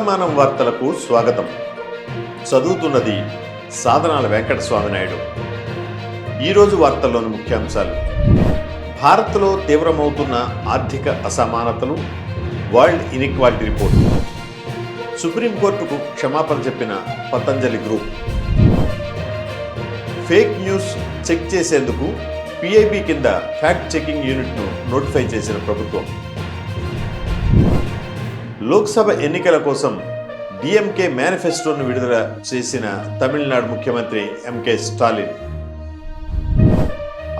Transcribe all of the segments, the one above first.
వర్తమానం వార్తలకు స్వాగతం. చదువుతున్నది సాధనాల వెంకట నాయుడు ఈరోజు వార్తల్లోని ముఖ్యాంశాలు. భారత్లో తీవ్రమవుతున్న ఆర్థిక అసమానతలు వరల్డ్ ఇన్ఈక్వాలిటీ రిపోర్ట్. సుప్రీంకోర్టుకు క్షమాపణ చెప్పిన Patanjali group. Fake news check చేసేందుకు పిఐబి కింద ఫ్యాక్ట్ చెకింగ్ యూనిట్ను నోటిఫై చేసిన ప్రభుత్వం. లోక్సభ ఎన్నికల కోసం డిఎంకే మేనిఫెస్టోను విడుదల చేసిన తమిళనాడు ముఖ్యమంత్రి ఎంకే స్టాలిన్.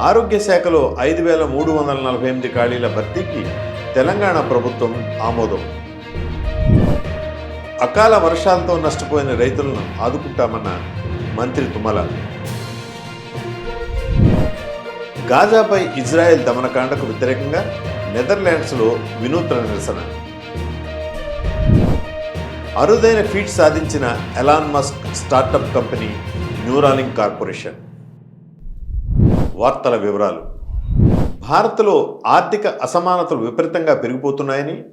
ఆరోగ్య శాఖలో ఐదు వేల మూడు వందల నలభై ఎనిమిది ఖాళీల భర్తీకి తెలంగాణ ప్రభుత్వం ఆమోదం. అకాల వర్షాలతో నష్టపోయిన రైతులను ఆదుకుంటామన్న మంత్రి తుమ్మల. గాజాపై ఇజ్రాయెల్ దమనకాండకు వ్యతిరేకంగా నెదర్లాండ్స్లో వినూత్న నిరసన. అరుదైన ఫీట్ సాధించిన Elon Musk startup company Neuralink corporation. వార్తల వివరాలు. భారత్లో ఆర్థిక అసమానతలు విపరీతంగా పెరిగిపోతున్నాయని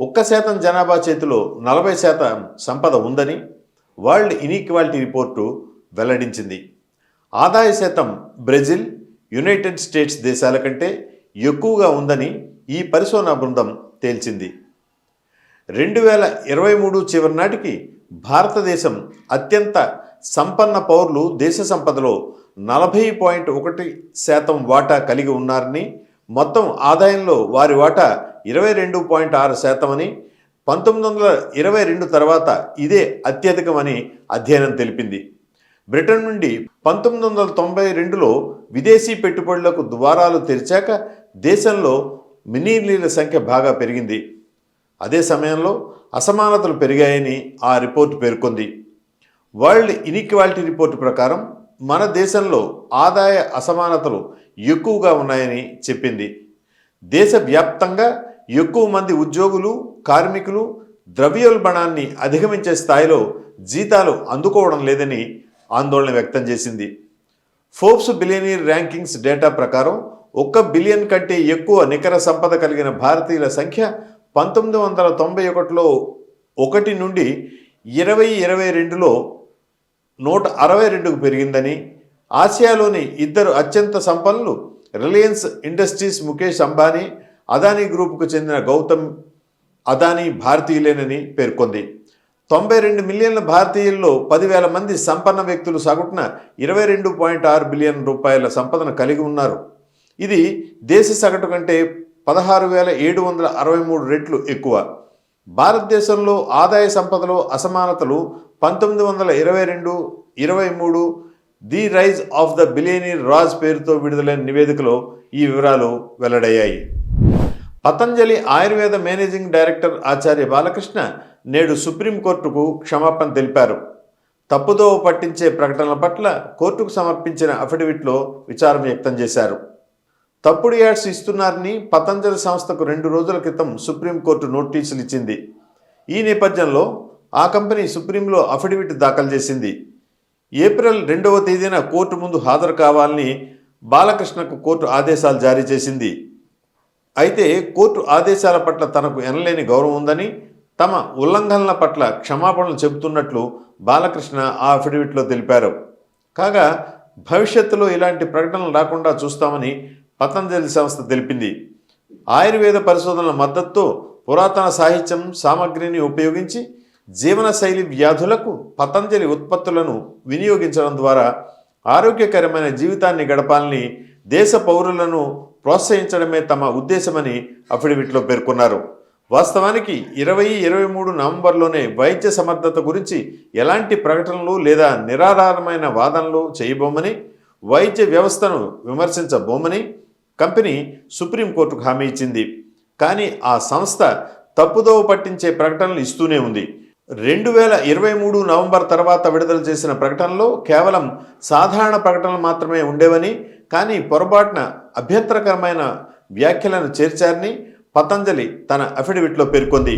ఒక్క శాతం జనాభా చేతిలో నలభై శాతం సంపద ఉందని వరల్డ్ ఇన్ఈక్వాలిటీ రిపోర్టు వెల్లడించింది. ఆదాయ శాతం బ్రెజిల్ యునైటెడ్ స్టేట్స్ దేశాల కంటే ఎక్కువగా ఉందని ఈ పరిశోధనా బృందం తేల్చింది. రెండు వేల ఇరవై మూడు చివరి నాటికి భారతదేశం అత్యంత సంపన్న పౌరులు దేశ సంపదలో నలభై పాయింట్ ఒకటి శాతం వాటా కలిగి ఉన్నారని మొత్తం ఆదాయంలో వారి వాటా ఇరవై రెండు పాయింట్ ఆరు శాతమని పంతొమ్మిది వందల ఇరవై రెండు తర్వాత ఇదే అత్యధికమని అధ్యయనం తెలిపింది. బ్రిటన్ నుండి పంతొమ్మిది వందల తొంభై రెండులో విదేశీ పెట్టుబడులకు ద్వారాలు తెరిచాక దేశంలో మినీలీల సంఖ్య బాగా పెరిగింది. అదే సమయంలో అసమానతలు పెరిగాయని ఆ రిపోర్టు పేర్కొంది. వరల్డ్ ఇన్ఈక్వాలిటీ రిపోర్టు ప్రకారం మన దేశంలో ఆదాయ అసమానతలు ఎక్కువగా ఉన్నాయని చెప్పింది. దేశవ్యాప్తంగా ఎక్కువ మంది ఉద్యోగులు కార్మికులు ద్రవ్యోల్బణాన్ని అధిగమించే స్థాయిలో జీతాలు అందుకోవడం లేదని ఆందోళన వ్యక్తం చేసింది. ఫోర్బ్స్ బిలియనీర్ ర్యాంకింగ్స్ డేటా ప్రకారం ఒక్క బిలియన్ కంటే ఎక్కువ నికర సంపద కలిగిన భారతీయుల సంఖ్య పంతొమ్మిది వందల తొంభై ఒకటిలో ఒకటి నుండి ఇరవై ఇరవై రెండులో నూట అరవై రెండుకు పెరిగిందని ఆసియాలోని ఇద్దరు అత్యంత సంపన్నులు రిలయన్స్ ఇండస్ట్రీస్ ముఖేష్ అంబానీ అదానీ గ్రూప్కు చెందిన గౌతమ్ అదానీ భారతీయులేనని పేర్కొంది. తొంభై రెండు మిలియన్ల భారతీయుల్లో పదివేల మంది సంపన్న వ్యక్తులు సగటున ఇరవై రెండు పాయింట్ ఆరు బిలియన్ రూపాయల సంపదను కలిగి ఉన్నారు. ఇది దేశ సగటు కంటే పదహారు వేల ఏడు వందల అరవై మూడు రెట్లు ఎక్కువ. భారతదేశంలో ఆదాయ సంపదలో అసమానతలు పంతొమ్మిది వందల ఇరవై రెండు ఇరవై మూడు the rise of the billionaire raj పేరుతో విడుదలైన నివేదికలో ఈ వివరాలు వెల్లడయ్యాయి. పతంజలి ఆయుర్వేద మేనేజింగ్ డైరెక్టర్ ఆచార్య బాలకృష్ణ నేడు సుప్రీంకోర్టుకు క్షమాపణ తెలిపారు. తప్పుదోవ పట్టించే ప్రకటనల పట్ల కోర్టుకు సమర్పించిన అఫిడవిట్లో విచారం వ్యక్తం చేశారు. తప్పుడు యాడ్స్ ఇస్తున్నారని పతంజలి సంస్థకు రెండు రోజుల క్రితం సుప్రీంకోర్టు నోటీసులు ఇచ్చింది. ఈ నేపథ్యంలో ఆ కంపెనీ సుప్రీంలో అఫిడవిట్ దాఖలు చేసింది. ఏప్రిల్ రెండవ తేదీన కోర్టు ముందు హాజరు కావాలని బాలకృష్ణకు కోర్టు ఆదేశాలు జారీ చేసింది. అయితే కోర్టు ఆదేశాల పట్ల తనకు ఎనలేని గౌరవం ఉందని తమ ఉల్లంఘనల పట్ల క్షమాపణలు చెబుతున్నట్లు బాలకృష్ణ ఆ అఫిడవిట్లో తెలిపారు. కాగా భవిష్యత్తులో ఇలాంటి ప్రకటనలు రాకుండా చూస్తామని పతంజలి సంస్థ తెలిపింది. ఆయుర్వేద పరిశోధనల మద్దతుతో పురాతన సాహిత్యం సామగ్రిని ఉపయోగించి జీవనశైలి వ్యాధులకు పతంజలి ఉత్పత్తులను వినియోగించడం ద్వారా ఆరోగ్యకరమైన జీవితాన్ని గడపాలని దేశ పౌరులను ప్రోత్సహించడమే తమ ఉద్దేశమని అఫిడవిట్లో పేర్కొన్నారు. వాస్తవానికి ఇరవై ఇరవై మూడు నవంబర్లోనే వైద్య సమర్థత గురించి ఎలాంటి ప్రకటనలు లేదా నిరాధారమైన వాదనలు చేయబోమని వైద్య వ్యవస్థను విమర్శించబోమని కంపెనీ సుప్రీంకోర్టుకు హామీ ఇచ్చింది. కానీ ఆ సంస్థ తప్పుదోవ పట్టించే ప్రకటనలు ఇస్తూనే ఉంది. రెండు వేల ఇరవై మూడు నవంబర్ తర్వాత విడుదల చేసిన ప్రకటనలో కేవలం సాధారణ ప్రకటనలు మాత్రమే ఉండేవని కానీ పొరపాటున అభ్యంతరకరమైన వ్యాఖ్యలను చేర్చారని పతంజలి తన అఫిడవిట్లో పేర్కొంది.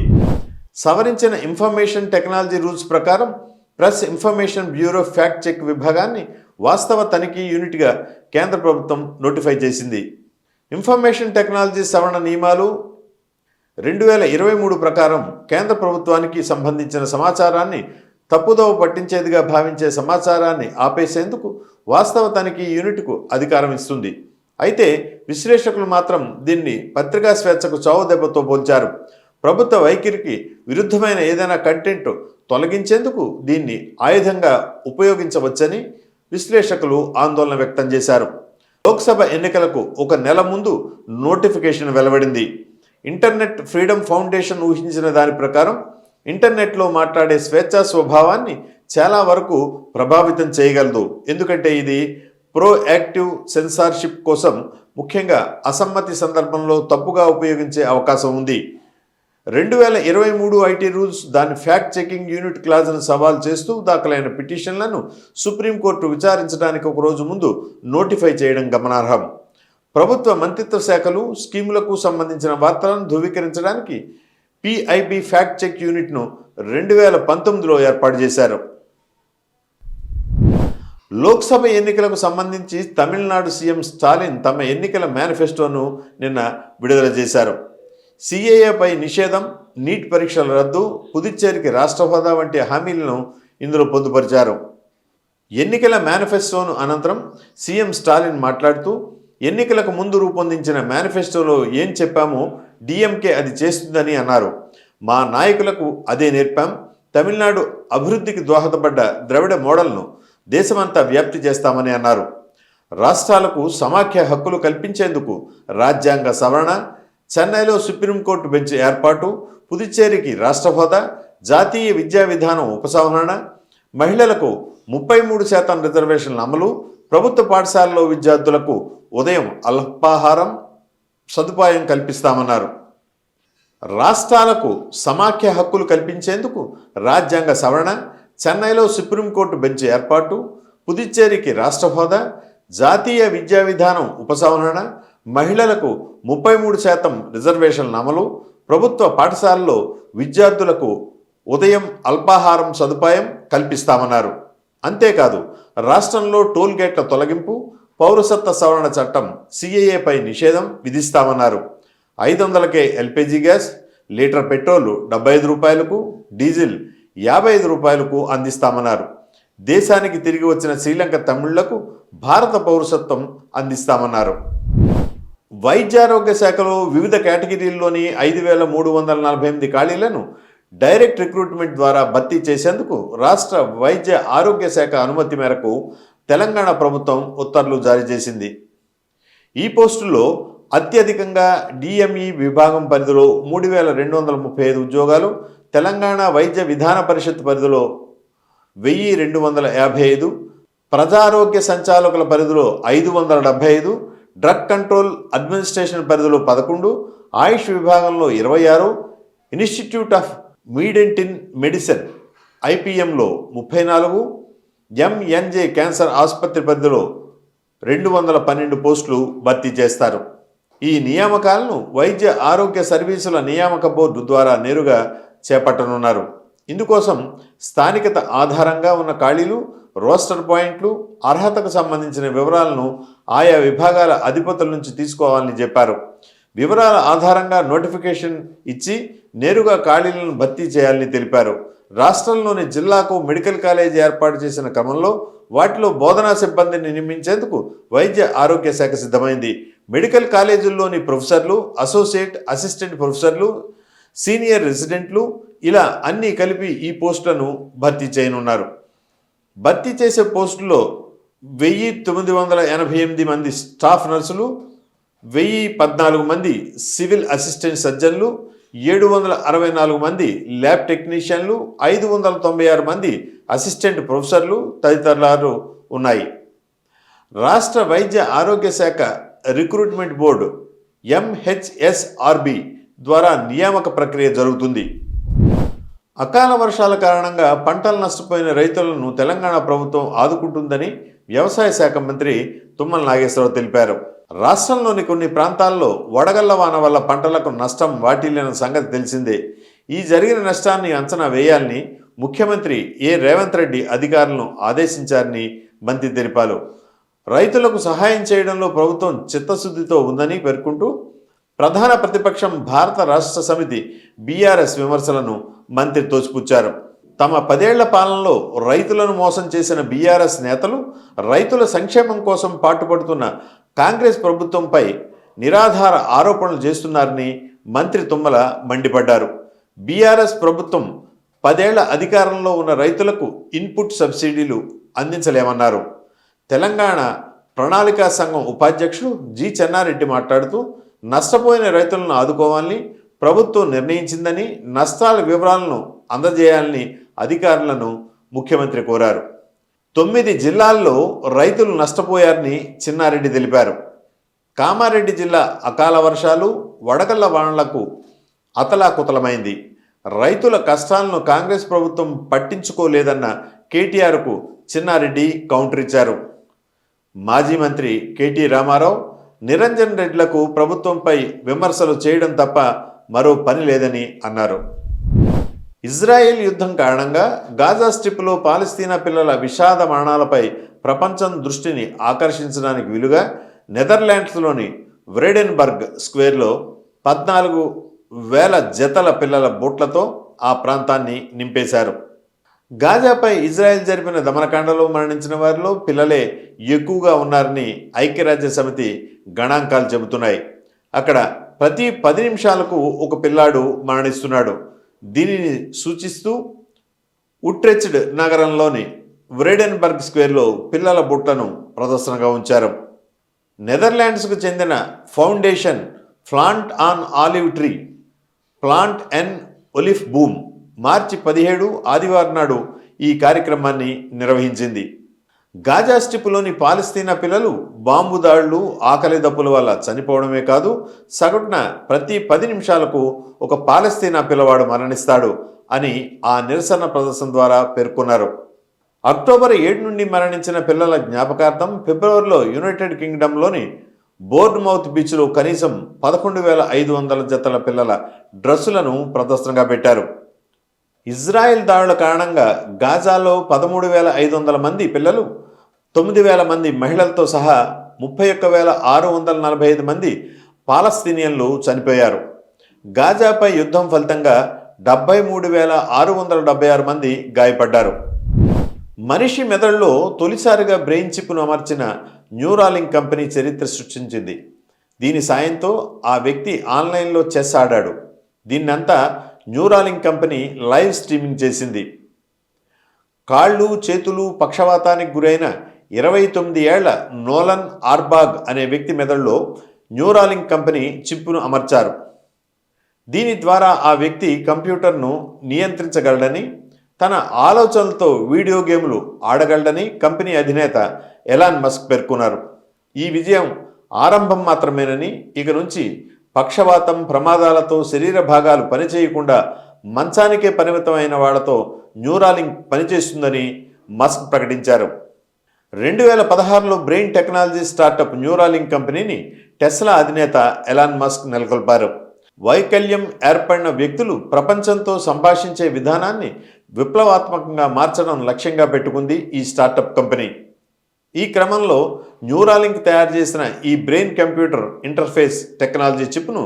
సవరించిన ఇన్ఫర్మేషన్ టెక్నాలజీ రూల్స్ ప్రకారం press information bureau fact check విభాగాన్ని వాస్తవ తనిఖీ యూనిట్గా కేంద్ర ప్రభుత్వం నోటిఫై చేసింది. ఇన్ఫర్మేషన్ టెక్నాలజీ సవరణ నియమాలు రెండు వేల ఇరవై మూడు ప్రకారం కేంద్ర ప్రభుత్వానికి సంబంధించిన సమాచారాన్ని తప్పుదోవ పట్టించేదిగా భావించే సమాచారాన్ని ఆపేసేందుకు వాస్తవ తనిఖీ యూనిట్కు అధికారం ఇస్తుంది. అయితే విశ్లేషకులు మాత్రం దీన్ని పత్రికా స్వేచ్ఛకు చావుదెబ్బతో పోల్చారు. ప్రభుత్వ వైఖరికి విరుద్ధమైన ఏదైనా కంటెంట్ తొలగించేందుకు దీన్ని ఆయుధంగా ఉపయోగించవచ్చని విశ్లేషకులు ఆందోళన వ్యక్తం చేశారు. లోక్సభ ఎన్నికలకు ఒక నెల ముందు నోటిఫికేషన్ వెలువడింది. ఇంటర్నెట్ ఫ్రీడమ్ ఫౌండేషన్ ఊహించిన దాని ప్రకారం ఇంటర్నెట్లో మాట్లాడే స్వేచ్ఛా స్వభావాన్ని చాలా వరకు ప్రభావితం చేయగలదు. ఎందుకంటే ఇది ప్రో యాక్టివ్ సెన్సార్షిప్ కోసం ముఖ్యంగా అసమ్మతి సందర్భంలో తప్పుగా ఉపయోగించే అవకాశం ఉంది. రెండు వేల ఇరవై మూడు ఐటీ రూల్స్ దాని ఫ్యాక్ట్ చెకింగ్ యూనిట్ క్లాజ్ను సవాల్ చేస్తూ దాఖలైన పిటిషన్లను సుప్రీంకోర్టు విచారించడానికి ఒక రోజు ముందు నోటిఫై చేయడం గమనార్హం. ప్రభుత్వ మంత్రిత్వ శాఖలు స్కీములకు సంబంధించిన వార్తలను ధృవీకరించడానికి పిఐబి ఫ్యాక్ట్ చెక్ యూనిట్ను రెండు వేల పంతొమ్మిదిలో ఏర్పాటు చేశారు. లోక్సభ ఎన్నికలకు సంబంధించి తమిళనాడు సీఎం స్టాలిన్ తమ ఎన్నికల మేనిఫెస్టోను నిన్న విడుదల చేశారు. సిఏఏపై నిషేధం నీట్ పరీక్షల రద్దు పుదుచ్చేరికి రాష్ట్ర హోదా వంటి హామీలను ఇందులో పొందుపరిచారు. ఎన్నికల మేనిఫెస్టోను అనంతరం సీఎం స్టాలిన్ మాట్లాడుతూ ఎన్నికలకు ముందు రూపొందించిన మేనిఫెస్టోలో ఏం చెప్పామో డిఎంకే అది చేస్తుందని అన్నారు. మా నాయకులకు అదే నేర్పాం. తమిళనాడు అభివృద్ధికి దోహదపడ్డ ద్రవిడ మోడల్ను దేశమంతా వ్యాప్తి చేస్తామని అన్నారు. రాష్ట్రాలకు సమాఖ్య హక్కులు కల్పించేందుకు రాజ్యాంగ సవరణ చెన్నైలో సుప్రీంకోర్టు బెంచ్ ఏర్పాటు పుదుచ్చేరికి రాష్ట్ర హోదా జాతీయ విద్యా విధానం ఉపసంహరణ మహిళలకు ముప్పై మూడు శాతం రిజర్వేషన్ల అమలు ప్రభుత్వ పాఠశాలలో విద్యార్థులకు ఉదయం అల్పాహారం సదుపాయం కల్పిస్తామన్నారు. రాష్ట్రాలకు సమాఖ్య హక్కులు కల్పించేందుకు రాజ్యాంగ సవరణ చెన్నైలో సుప్రీంకోర్టు బెంచ్ ఏర్పాటు పుదుచ్చేరికి రాష్ట్ర హోదా జాతీయ విద్యా విధానం ఉపసంహరణ మహిళలకు ముప్పై మూడు శాతం రిజర్వేషన్ల అమలు ప్రభుత్వ పాఠశాలలో విద్యార్థులకు ఉదయం అల్పాహారం సదుపాయం కల్పిస్తామన్నారు. అంతేకాదు రాష్ట్రంలో టోల్ గేట్ల తొలగింపు పౌరసత్వ సవరణ చట్టం సిఏఏపై నిషేధం విధిస్తామన్నారు. ఐదు వందలకే ఎల్పిజి గ్యాస్ లీటర్ పెట్రోల్ డెబ్బై ఐదు రూపాయలకు డీజిల్ యాభై ఐదు రూపాయలకు అందిస్తామన్నారు. దేశానికి తిరిగి వచ్చిన శ్రీలంక తమిళ్ళకు భారత పౌరసత్వం అందిస్తామన్నారు. వైద్యారోగ్య శాఖలో వివిధ కేటగిరీల్లోని ఐదు వేల మూడు వందల నలభై ఎనిమిది ఖాళీలను డైరెక్ట్ రిక్రూట్మెంట్ ద్వారా భర్తీ చేసేందుకు రాష్ట్ర వైద్య ఆరోగ్య శాఖ అనుమతి మేరకు తెలంగాణ ప్రభుత్వం ఉత్తర్వులు జారీ చేసింది. ఈ పోస్టుల్లో అత్యధికంగా డిఎంఈ విభాగం పరిధిలో మూడు వేల రెండు వందల ముప్పై ఐదు ఉద్యోగాలు తెలంగాణ వైద్య విధాన పరిషత్ పరిధిలో వెయ్యి రెండు వందల యాభై ఐదు ప్రజారోగ్య సంచాలకుల పరిధిలో ఐదు వందల డెబ్బై ఐదు డ్రగ్ కంట్రోల్ అడ్మినిస్ట్రేషన్ పరిధిలో పదకొండు ఆయుష్ విభాగంలో ఇరవై ఆరు ఇన్స్టిట్యూట్ ఆఫ్ మీడెంటిన్ మెడిసిన్ ఐపీఎంలో ముప్పై నాలుగు ఎంఎన్జే క్యాన్సర్ ఆసుపత్రి పరిధిలో రెండు వందల పన్నెండు పోస్టులు భర్తీ చేస్తారు. ఈ నియామకాలను వైద్య ఆరోగ్య సర్వీసుల నియామక బోర్డు ద్వారా నేరుగా చేపట్టనున్నారు. ఇందుకోసం స్థానికత ఆధారంగా ఉన్న ఖాళీలు రోస్టర్ పాయింట్లు అర్హతకు సంబంధించిన వివరాలను ఆయా విభాగాల అధిపతుల నుంచి తీసుకోవాలని చెప్పారు. వివరాల ఆధారంగా నోటిఫికేషన్ ఇచ్చి నేరుగా ఖాళీలను భర్తీ చేయాలని తెలిపారు. రాష్ట్రంలోని జిల్లాకు మెడికల్ కాలేజీ ఏర్పాటు చేసిన క్రమంలో వాటిలో బోధనా సిబ్బందిని నియమించేందుకు వైద్య ఆరోగ్య శాఖ సిద్ధమైంది. మెడికల్ కాలేజీల్లోని ప్రొఫెసర్లు అసోసియేట్ అసిస్టెంట్ ప్రొఫెసర్లు సీనియర్ రెసిడెంట్లు ఇలా అన్నీ కలిపి ఈ పోస్టులను భర్తీ చేయనున్నారు. భర్తీ చేసే పోస్టుల్లో వెయ్యి తొమ్మిది వందల ఎనభై ఎనిమిది మంది స్టాఫ్ నర్సులు వెయ్యి పద్నాలుగు మంది సివిల్ అసిస్టెంట్ సర్జన్లు ఏడు వందల అరవై నాలుగు మంది ల్యాబ్ టెక్నీషియన్లు ఐదు వందల తొంభై ఆరు మంది అసిస్టెంట్ ప్రొఫెసర్లు తదితరులు ఉన్నాయి. రాష్ట్ర వైద్య ఆరోగ్య శాఖ రిక్రూట్మెంట్ బోర్డు ఎంహెచ్ఎస్ఆర్బి ద్వారా నియామక ప్రక్రియ జరుగుతుంది. అకాల వర్షాల కారణంగా పంటలు నష్టపోయిన రైతులను తెలంగాణ ప్రభుత్వం ఆదుకుంటుందని వ్యవసాయ శాఖ మంత్రి తుమ్మల నాగేశ్వరరావు తెలిపారు. రాష్ట్రంలోని కొన్ని ప్రాంతాల్లో వడగళ్ళ వాన వల్ల పంటలకు నష్టం వాటిల్లిన సంగతి తెలిసిందే. ఈ జరిగిన నష్టాన్ని అంచనా వేయాలని ముఖ్యమంత్రి ఏ రేవంత్ రెడ్డి అధికారులను ఆదేశించారని మంత్రి తెలిపారు. రైతులకు సహాయం చేయడంలో ప్రభుత్వం చిత్తశుద్ధితో ఉందని పేర్కొంటూ ప్రధాన ప్రతిపక్షం భారత రాష్ట్ర సమితి బీఆర్ఎస్ విమర్శలను మంత్రి తోసిపుచ్చారు. తమ పదేళ్ళ పాలనలో రైతులను మోసం చేసిన బీఆర్ఎస్ నేతలు రైతుల సంక్షేమం కోసం పాటుపడుతున్న కాంగ్రెస్ ప్రభుత్వంపై నిరాధార ఆరోపణలు చేస్తున్నారని మంత్రి తుమ్మల మండిపడ్డారు. బీఆర్ఎస్ ప్రభుత్వం పదేళ్ళ అధికారంలో ఉన్న రైతులకు ఇన్పుట్ సబ్సిడీలు అందించలేమన్నారు. తెలంగాణ ప్రణాళికా సంఘం ఉపాధ్యక్షుడు జి చెన్నారెడ్డి మాట్లాడుతూ నష్టపోయిన రైతులను ఆదుకోవాలని ప్రభుత్వం నిర్ణయించిందని నష్టాల వివరాలను అందజేయాలని అధికారులను ముఖ్యమంత్రి కోరారు. తొమ్మిది జిల్లాల్లో రైతులు నష్టపోయారని చిన్నారెడ్డి తెలిపారు. కామారెడ్డి జిల్లా అకాల వర్షాలు వడగళ్ళ వానలకు అతలాకుతలమైంది. రైతుల కష్టాలను కాంగ్రెస్ ప్రభుత్వం పట్టించుకోలేదన్న కేటీఆర్కు చిన్నారెడ్డి కౌంటర్ ఇచ్చారు మాజీ మంత్రి కేటీ రామారావు నిరంజన్ రెడ్లకు ప్రభుత్వంపై విమర్శలు చేయడం తప్ప మరో పని లేదని అన్నారు. ఇజ్రాయెల్ యుద్ధం కారణంగా గాజా స్ట్రిప్లో పాలస్తీనా పిల్లల విషాద మరణాలపై ప్రపంచం దృష్టిని ఆకర్షించడానికి వీలుగా నెదర్లాండ్స్లోని వ్రేడెన్బర్గ్ స్క్వేర్లో పద్నాలుగు వేల జతల పిల్లల బూట్లతో ఆ ప్రాంతాన్ని నింపేశారు. గాజాపై ఇజ్రాయెల్ జరిపిన దమనకాండలో మరణించిన వారిలో పిల్లలే ఎక్కువగా ఉన్నారని ఐక్యరాజ్య సమితి గణాంకాలు చెబుతున్నాయి. అక్కడ ప్రతి పది నిమిషాలకు ఒక పిల్లాడు మరణిస్తున్నాడు. దీనిని సూచిస్తూ ఉట్రెచ్డ్ నగరంలోని వ్రేడెన్బర్గ్ స్క్వేర్లో పిల్లల బుట్టను ప్రదర్శనగా ఉంచారు. నెదర్లాండ్స్కు చెందిన foundation plant on olive tree plant ఎన్ ఒలిఫ్ బూమ్ మార్చి పదిహేడు ఆదివారం నాడు ఈ కార్యక్రమాన్ని నిర్వహించింది. గాజా స్టిప్లోని పాలస్తీనా పిల్లలు బాంబు దాడులు ఆకలి దప్పుల వల్ల చనిపోవడమే కాదు సగటున ప్రతి పది నిమిషాలకు ఒక పాలస్తీనా పిల్లవాడు మరణిస్తాడు అని ఆ నిరసన ప్రదర్శన ద్వారా పేర్కొన్నారు. అక్టోబర్ ఏడు నుండి మరణించిన పిల్లల జ్ఞాపకార్థం ఫిబ్రవరిలో యునైటెడ్ కింగ్డంలోని బోర్డ్ మౌత్ బీచ్లో కనీసం పదకొండు వేల ఐదు వందల జతల పిల్లల డ్రెస్సులను ప్రదర్శనగా పెట్టారు. ఇజ్రాయెల్ దాడుల కారణంగా గాజాలో పదమూడు వేల ఐదు వందల మంది పిల్లలు తొమ్మిది వేల మంది మహిళలతో సహా ముప్పై ఒక్క వేల ఆరు వందల నలభై ఐదు మంది పాలస్తీనియన్లు చనిపోయారు. గాజాపై యుద్ధం ఫలితంగా డెబ్బై మూడు వేల ఆరు వందల డెబ్బై ఆరు మంది గాయపడ్డారు. మనిషి మెదడులో తొలిసారిగా బ్రెయిన్ చిప్ను అమర్చిన న్యూరాలింక్ కంపెనీ చరిత్ర సృష్టించింది. దీని సాయంతో ఆ వ్యక్తి ఆన్లైన్లో చెస్ ఆడాడు. దీన్నంతా న్యూరాలింక్ కంపెనీ లైవ్ స్ట్రీమింగ్ చేసింది. కాళ్ళు చేతులు పక్షవాతానికి గురైన ఇరవై తొమ్మిది ఏళ్ళ నోలన్ ఆర్బాగ్ అనే వ్యక్తి మెదడులో న్యూరాలింక్ కంపెనీ చిప్పును అమర్చారు. దీని ద్వారా ఆ వ్యక్తి కంప్యూటర్ను నియంత్రించగలడని తన ఆలోచనలతో వీడియో గేమ్లు ఆడగలడని కంపెనీ అధినేత ఎలాన్ మస్క్ పేర్కొన్నారు. ఈ విజయం ఆరంభం మాత్రమేనని ఇక నుంచి పక్షవాతం ప్రమాదాలతో శరీర భాగాలు పనిచేయకుండా మంచానికే పరిమితమైన వాళ్ళతో న్యూరాలింక్ పనిచేస్తుందని మస్క్ ప్రకటించారు. రెండు వేల పదహారులో బ్రెయిన్ టెక్నాలజీ స్టార్టప్ న్యూరాలింక్ కంపెనీని టెస్లా అధినేత ఎలాన్ మస్క్ నెలకొల్పారు. వైకల్యం ఏర్పడిన వ్యక్తులు ప్రపంచంతో సంభాషించే విధానాన్ని విప్లవాత్మకంగా మార్చడం లక్ష్యంగా పెట్టుకుంది ఈ స్టార్టప్ కంపెనీ. ఈ క్రమంలో న్యూరాలింక్ తయారు చేసిన ఈ బ్రెయిన్ కంప్యూటర్ ఇంటర్ఫేస్ టెక్నాలజీ చిప్ను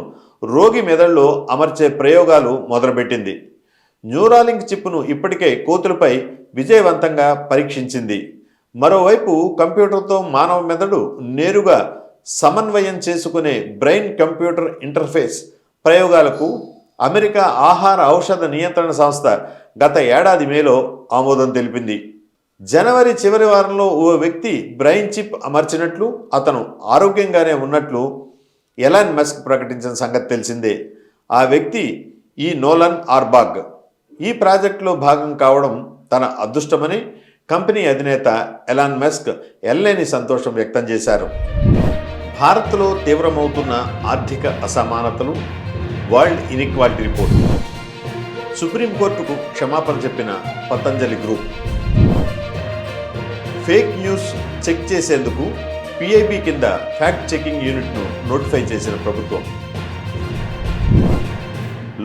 రోగి మెదడులో అమర్చే ప్రయోగాలు మొదలుపెట్టింది. న్యూరాలింక్ చిప్ను ఇప్పటికే కోతులపై విజయవంతంగా పరీక్షించింది. మరోవైపు కంప్యూటర్తో మానవ మెదడు నేరుగా సమన్వయం చేసుకునే బ్రెయిన్ కంప్యూటర్ ఇంటర్ఫేస్ ప్రయోగాలకు అమెరికా ఆహార ఔషధ నియంత్రణ సంస్థ గత ఏడాది మేలో ఆమోదం తెలిపింది. జనవరి చివరి వారంలో ఓ వ్యక్తి బ్రెయిన్ చిప్ అమర్చినట్లు అతను ఆరోగ్యంగానే ఉన్నట్లు ఎలాన్ మస్క్ ప్రకటించిన సంగతి తెలిసిందే. ఆ వ్యక్తి ఈ నోలన్ ఆర్బాగ్. ఈ ప్రాజెక్టులో భాగం కావడం తన అదృష్టమని కంపెనీ అధినేత ఎలాన్ మస్క్ ఎల్లేని సంతోషం వ్యక్తం చేశారు. భారత్లో తీవ్రమవుతున్న ఆర్థిక అసమానతలు వరల్డ్ ఇన్ఈక్వాలిటీ రిపోర్ట్. సుప్రీంకోర్టుకు క్షమాపణ చెప్పిన Patanjali group. Fake news check చేసేందుకు పిఐబి కింద ఫ్యాక్ట్ చెకింగ్ యూనిట్ను నోటిఫై చేసిన ప్రభుత్వం.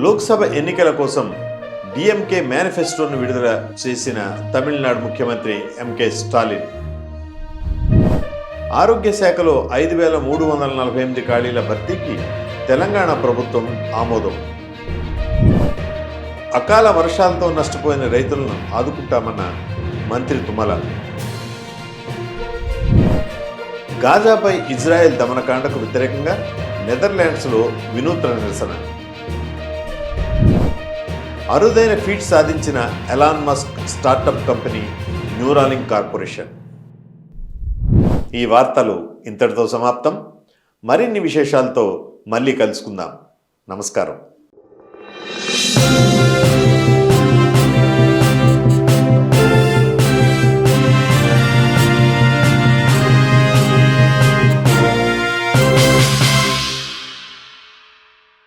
లోక్సభ ఎన్నికల కోసం డిఎంకే మేనిఫెస్టోను విడుదల చేసిన తమిళనాడు ముఖ్యమంత్రి ఎంకే స్టాలిన్. ఆరోగ్య శాఖలో ఐదు వేల మూడు వందల నలభై ఎనిమిది ఖాళీల భర్తీకి తెలంగాణ ప్రభుత్వం ఆమోదం. అకాల వర్షాలతో నష్టపోయిన రైతులను ఆదుకుంటామన్న మంత్రి తుమ్మల. గాజాపై ఇజ్రాయెల్ దమనకాండకు వ్యతిరేకంగా నెదర్లాండ్స్లో వినూత్న నిరసన. అరుదైన ఫీట్ సాధించిన Elon Musk startup company Neuralink corporation. ఈ వార్తలు ఇంతటితో సమాప్తం. మరిన్ని విశేషాలతో మళ్ళీ కలుసుకుందాం. నమస్కారం.